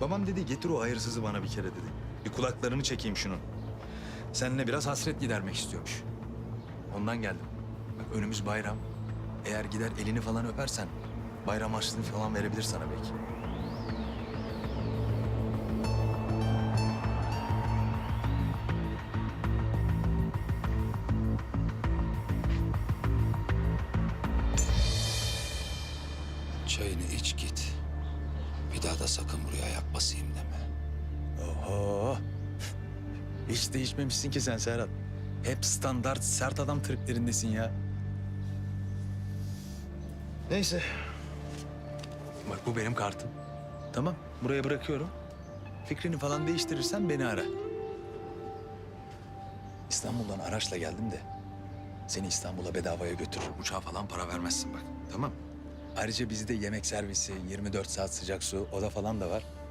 Babam dedi getir o hayırsızı bana bir kere dedi. Bir kulaklarını çekeyim şunun. Seninle biraz hasret gidermek istiyormuş. Ondan geldim. Bak önümüz bayram. Eğer gider elini falan öpersen bayram harçlığını falan verebilir sana belki. Çayını iç git. Bir daha da sakın buraya ayak basayım deme. Oho. Hiç değişmemişsin ki sen Serhat. Hep standart sert adam triplerindesin ya. Neyse. Bak bu benim kartım. Tamam buraya bırakıyorum. Fikrini falan değiştirirsen beni ara. İstanbul'dan araçla geldim de. Seni İstanbul'a bedavaya götürürüm. Uçağa falan para vermezsin bak. Tamam. Ayrıca bizde yemek servisi, 24 saat sıcak su, oda falan da var.